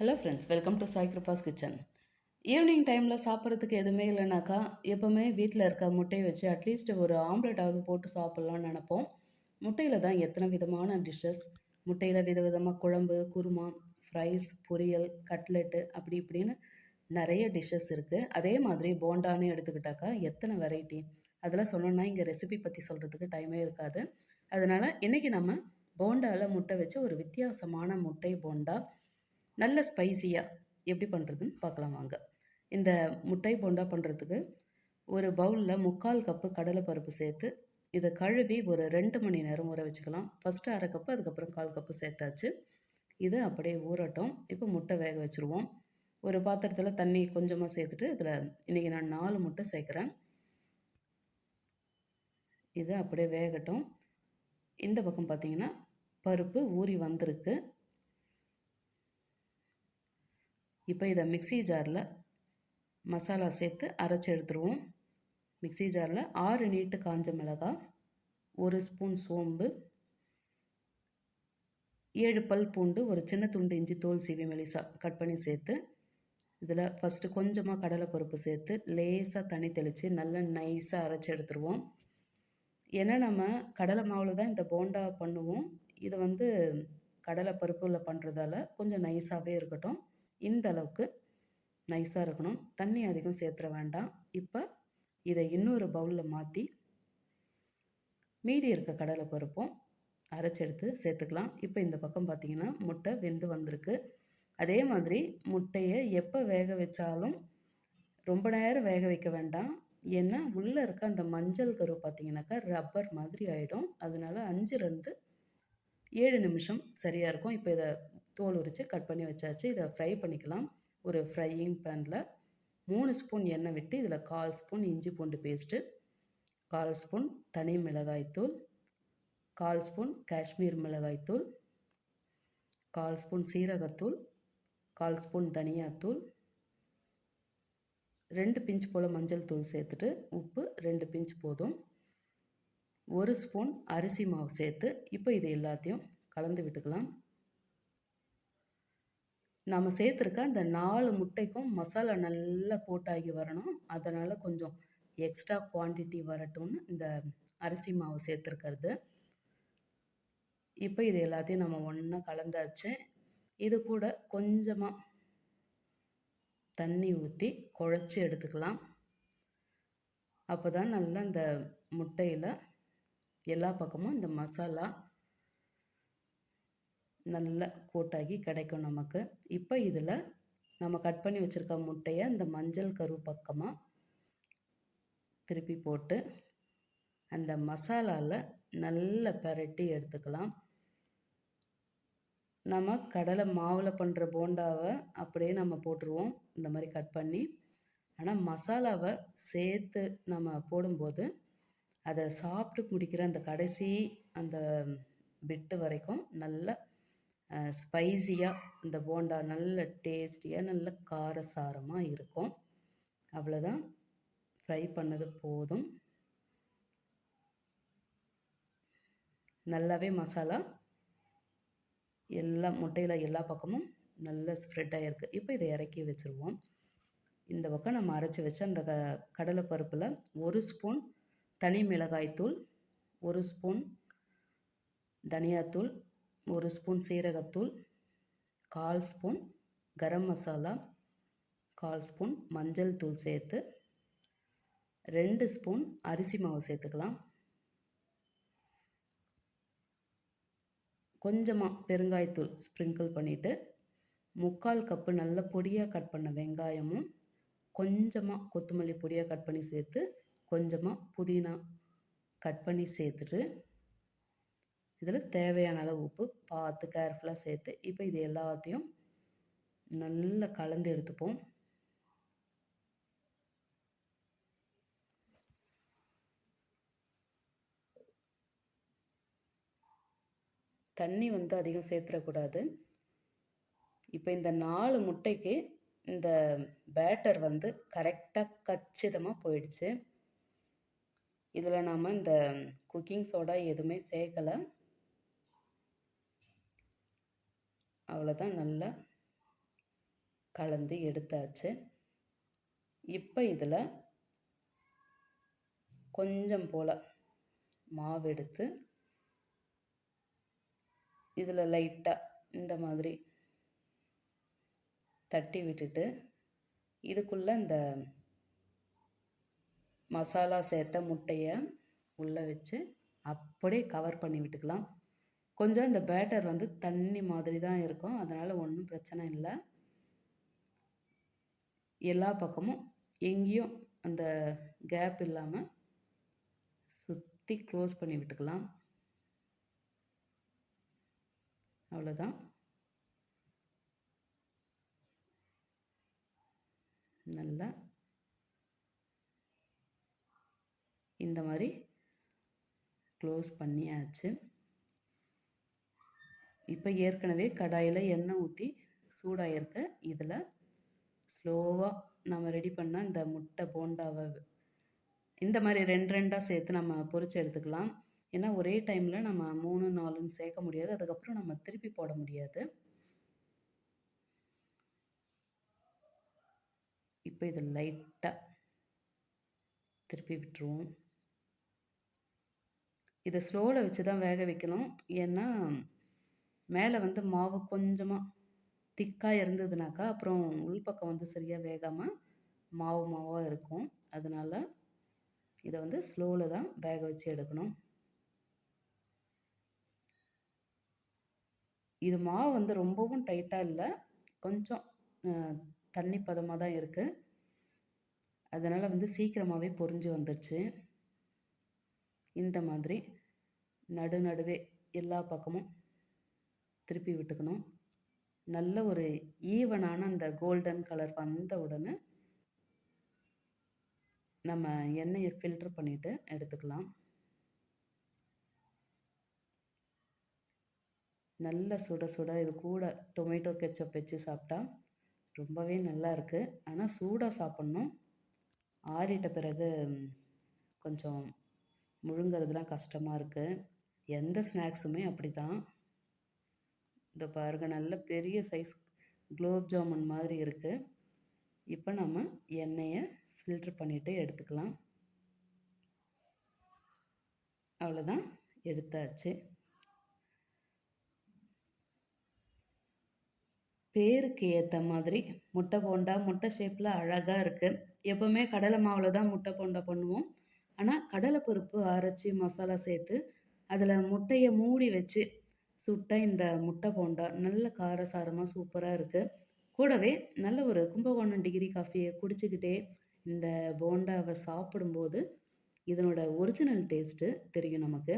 Hello friends welcome to Sai Kripa's kitchen evening டைமில் சாப்பிட்றதுக்கு எதுவுமே இல்லைனாக்கா எப்போவுமே வீட்டில் இருக்க முட்டையை வச்சு அட்லீஸ்ட் ஒரு ஆம்லெட்டாவது போட்டு சாப்பிட்லான்னு நினப்போம். முட்டையில் தான் எத்தனை விதமான டிஷ்ஷஸ் முட்டையில் விதவிதமாக குழம்பு குருமா ஃப்ரைஸ் பொரியல் கட்லெட்டு அப்படி இப்படின்னு நிறைய டிஷ்ஷஸ் இருக்குது அதே மாதிரி போண்டான்னு எடுத்துக்கிட்டாக்கா எத்தனை வெரைட்டி அதெல்லாம் சொல்லணும்னா இங்கே ரெசிபி பற்றி சொல்கிறதுக்கு டைமே இருக்காது. அதனால் இன்றைக்கி நம்ம போண்டாவில் முட்டை வச்சு ஒரு வித்தியாசமான முட்டை போண்டா நல்ல ஸ்பைசியாக எப்படி பண்ணுறதுன்னு பார்க்கலாம் வாங்க. இந்த முட்டை போண்டா பண்ணுறதுக்கு ஒரு பவுலில் முக்கால் கப்பு கடலைப்பருப்பு சேர்த்து இதை கழுவி ஒரு ரெண்டு மணி நேரம் ஊற வச்சுக்கலாம். ஃபஸ்ட்டு அரை கப்பு அதுக்கப்புறம் கால் கப்பு சேர்த்தாச்சு. இது அப்படியே ஊறட்டும். இப்போ முட்டை வேக வச்சுருவோம். ஒரு பாத்திரத்தில் தண்ணி கொஞ்சமாக சேர்த்துட்டு இதில் இன்றைக்கி நான் நாலு முட்டை சேர்க்குறேன். இது அப்படியே வேகட்டும். இந்த பக்கம் பார்த்திங்கன்னா பருப்பு ஊறி வந்திருக்கு. இப்போ இதை மிக்சி ஜாரில் மசாலா சேர்த்து அரைச்சி எடுத்துருவோம். மிக்சி ஜாரில் ஆறு நீட்டு காஞ்ச மிளகாய் ஒரு ஸ்பூன் சோம்பு ஏழு பல் பூண்டு ஒரு சின்ன துண்டு இஞ்சி தோல் சீவி மெலிசா கட் பண்ணி சேர்த்து இதில் ஃபஸ்ட்டு கொஞ்சமாக கடலைப்பருப்பு சேர்த்து லேசாக தண்ணி தெளித்து நல்லா நைஸாக அரைச்சி எடுத்துருவோம். ஏன்னா நம்ம கடலை மாவில் தான் இந்த போண்டா பண்ணுவோம். இதை வந்து கடலை பருப்பில் பண்ணுறதால கொஞ்சம் நைஸாகவே இருக்கட்டும். இந்த அளவுக்கு நைஸாக இருக்கணும். தண்ணி அதிகம் சேர்த்துற வேண்டாம். இப்போ இதை இன்னொரு பவுலில் மாற்றி மீதி இருக்க கடலை பருப்பும் அரைச்செடுத்து சேர்த்துக்கலாம். இப்போ இந்த பக்கம் பார்த்திங்கன்னா முட்டை வெந்து வந்திருக்கு. அதே மாதிரி முட்டையை எப்போ வேக வச்சாலும் ரொம்ப நேரம் வேக வைக்க வேண்டாம். ஏன்னா உள்ளே இருக்க அந்த மஞ்சள் கரு பார்த்திங்கனாக்கா ரப்பர் மாதிரி ஆகிடும் அதனால அஞ்சுலேருந்து ஏழு நிமிஷம் சரியாக இருக்கும். இப்போ இதை தோல் உரித்து கட் பண்ணி வச்சாச்சு. இதை ஃப்ரை பண்ணிக்கலாம். ஒரு ஃப்ரையிங் பேனில் மூணு ஸ்பூன் எண்ணெய் விட்டு இதில் கால் ஸ்பூன் இஞ்சி பூண்டு பேஸ்ட்டு கால் ஸ்பூன் தனி மிளகாய்த்தூள் கால் ஸ்பூன் காஷ்மீர் மிளகாய்த்தூள் கால் ஸ்பூன் சீரகத்தூள் கால் ஸ்பூன் தனியாத்தூள் ரெண்டு பிஞ்ச் போல் மஞ்சள் தூள் சேர்த்துட்டு உப்பு ரெண்டு பிஞ்ச் போதும். ஒரு ஸ்பூன் அரிசி மாவு சேர்த்து இப்போ இது எல்லாத்தையும் கலந்து விட்டுக்கலாம். நம்ம சேர்த்துருக்க அந்த நாலு முட்டைக்கும் மசாலா நல்லா கோட்டாகி வரணும். அதனால் கொஞ்சம் எக்ஸ்ட்ரா குவான்டிட்டி வரட்டும்னு இந்த அரிசி மாவு சேர்த்துருக்கிறது. இப்போ இது எல்லாத்தையும் நம்ம ஒன்றா கலந்தாச்சு. இது கூட கொஞ்சமாக தண்ணி ஊற்றி குழச்சி எடுத்துக்கலாம். அப்போ தான் நல்லா இந்த முட்டையில் எல்லா பக்கமும் இந்த மசாலா நல்லா கோட்டாகி கிடைக்கும் நமக்கு. இப்போ இதில் நம்ம கட் பண்ணி வச்சுருக்க முட்டையை இந்த மஞ்சள் கரு பக்கமாக திருப்பி போட்டு அந்த மசாலாவில் நல்லா பரட்டி எடுத்துக்கலாம். நம்ம கடலை மாவில் பண்ணுற போண்டாவை அப்படியே நம்ம போட்டுருவோம். இந்த மாதிரி கட் பண்ணி. ஆனால் மசாலாவை சேர்த்து நம்ம போடும்போது அதை சாப்பிட்டு முடிக்கிற அந்த கடைசி அந்த பிட்டு வரைக்கும் நல்லா ஸ்பைஸியாக இந்த போண்டா நல்ல டேஸ்டியாக நல்ல காரசாரமாக இருக்கும். அவ்வளோதான் ஃப்ரை பண்ணது போதும். நல்லாவே மசாலா எல்லா முட்டையில் எல்லா பக்கமும் நல்ல ஸ்ப்ரெட் ஆகிருக்கு இப்போ இதை இறக்கி வச்சுருவோம். இந்த பக்கம் நம்ம அரைச்சி வச்ச அந்த க கடலைப்பருப்பில் ஒரு ஸ்பூன் தனி மிளகாய்த்தூள் ஒரு ஸ்பூன் தனியாத்தூள் ஒரு ஸ்பூன் சீரகத்தூள் கால் ஸ்பூன் கரம் மசாலா கால் ஸ்பூன் மஞ்சள் தூள் சேர்த்து ரெண்டு ஸ்பூன் அரிசி மாவு சேர்த்துக்கலாம். கொஞ்சமாக பெருங்காயத்தூள் ஸ்ப்ரிங்கிள் பண்ணிவிட்டு முக்கால் கப்பு நல்ல பொடியாக கட் பண்ண வெங்காயமும் கொஞ்சமாக கொத்தமல்லி பொடியாக கட் பண்ணி சேர்த்து கொஞ்சமாக புதினா கட் பண்ணி சேர்த்துட்டு இதில் தேவையான அளவு உப்பு பார்த்து கேர்ஃபுல்லாக சேர்த்து இப்போ இது எல்லாத்தையும் நல்லா கலந்து எடுத்துப்போம். தண்ணி வந்து அதிகம் சேர்த்துடக்கூடாது இப்போ இந்த நாலு முட்டைக்கு இந்த பேட்டர் வந்து கரெக்டாக கச்சிதமாக போயிடுச்சு. இதில் நாம் இந்த குக்கிங் சோடா எதுவுமே சேர்க்கலை அவ்வளோதான் நல்லா கலந்து எடுத்தாச்சு. இப்போ இதில் கொஞ்சம் போல் மாவு எடுத்து இதில் லைட்டாக இந்த மாதிரி தட்டி விட்டுட்டு இதுக்குள்ளே இந்த மசாலா சேர்த்த முட்டையை உள்ளே வச்சு அப்படியே கவர் பண்ணி விட்டுக்கலாம். கொஞ்சம் இந்த பேட்டர் வந்து தண்ணி மாதிரி தான் இருக்கும். அதனால் ஒன்றும் பிரச்சனை இல்லை. எல்லா பக்கமும் எங்கேயும் அந்த கேப் இல்லாமல் சுற்றி க்ளோஸ் பண்ணி விட்டுக்கலாம். அவ்வளோதான் நல்லா இந்த மாதிரி க்ளோஸ் பண்ணியாச்சு. இப்போ ஏற்கனவே கடாயில் எண்ணெய் ஊற்றி சூடாகிருக்க இதில் ஸ்லோவாக நம்ம ரெடி பண்ண இந்த முட்டை போண்டாவை இந்த மாதிரி ரெண்டு ரெண்டாக சேர்த்து நம்ம பொறிச்சு எடுத்துக்கலாம். ஏன்னா ஒரே டைமில் நம்ம மூணு நாலுன்னு சேர்க்க முடியாது. அதுக்கப்புறம் நம்ம திருப்பி போட முடியாது. இப்போ இதை லைட்டாக திருப்பி விட்டுருவோம். இதை ஸ்லோவில் வச்சு தான் வேக வைக்கணும். ஏன்னா மேலே வந்து மாவு கொஞ்சமாக திக்காக இருந்ததுனாக்கா அப்புறம் உள்பக்கம் வந்து சரியாக வேகாமல் மாவு மாவாக இருக்கும். அதனால் இதை வந்து ஸ்லோவில் தான் வேக வச்சு எடுக்கணும். இது மாவு வந்து ரொம்பவும் டைட்டாக இல்லை கொஞ்சம் தண்ணி பதமாக தான் இருக்குது அதனால் வந்து சீக்கிரமாகவே பொறிஞ்சு வந்துடுச்சு இந்த மாதிரி நடு நடுவே எல்லா பக்கமும் திருப்பி விட்டுக்கணும். நல்ல ஒரு ஈவனான அந்த கோல்டன் கலர் வந்த உடனே நம்ம எண்ணெயை ஃபில்ட்ரு பண்ணிவிட்டு எடுத்துக்கலாம். நல்ல சுட சுட இது கூட டொமேட்டோ கெச்சப் வச்சு சாப்பிட்டா ரொம்பவே நல்லா இருக்குது ஆனால் சூடாக சாப்பிட்ணும். ஆறிட்ட பிறகு கொஞ்சம் முழுங்கிறதுலாம் கஷ்டமாக இருக்குது எந்த ஸ்நாக்ஸுமே அப்படி தான் இந்த பாருங்கள் நல்ல பெரிய சைஸ் குலோப் ஜாமுன் மாதிரி இருக்குது இப்போ நம்ம எண்ணெயை ஃபில்ட்ரு பண்ணிவிட்டு எடுத்துக்கலாம். அவ்வளோதான் எடுத்தாச்சு. பேருக்கு ஏற்ற மாதிரி முட்டை போண்டா முட்டை ஷேப்பில் அழகாக இருக்குது எப்போவுமே கடலை மாவில் தான் முட்டை போண்டா பண்ணுவோம். ஆனால் கடலை பருப்பு அரைச்சி மசாலா சேர்த்து அதில் முட்டையை மூடி வச்சு சுட்ட இந்த முட்டை போண்டா நல்ல காரசாரமாக சூப்பராக இருக்குது கூடவே நல்ல ஒரு கும்பகோணம் டிகிரி காஃபியை குடிச்சிக்கிட்டே இந்த போண்டாவை சாப்பிடும்போது இதனோட ஒரிஜினல் டேஸ்ட்டு தெரியும் நமக்கு.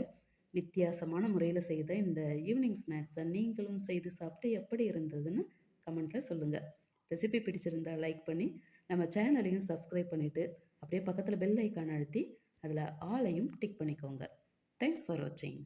வித்தியாசமான முறையில் செய்த இந்த ஈவினிங் ஸ்நாக்ஸை நீங்களும் செய்து சாப்பிட்டு எப்படி இருந்ததுன்னு கமெண்ட்டில் சொல்லுங்கள் ரெசிபி பிடிச்சிருந்தால் லைக் பண்ணி நம்ம சேனலையும் சப்ஸ்கிரைப் பண்ணிவிட்டு அப்படியே பக்கத்தில் பெல் ஐக்கான் அழுத்தி அதில் ஆளையும் டிக் பண்ணிக்கோங்க. தேங்க்ஸ் ஃபார் வாட்சிங்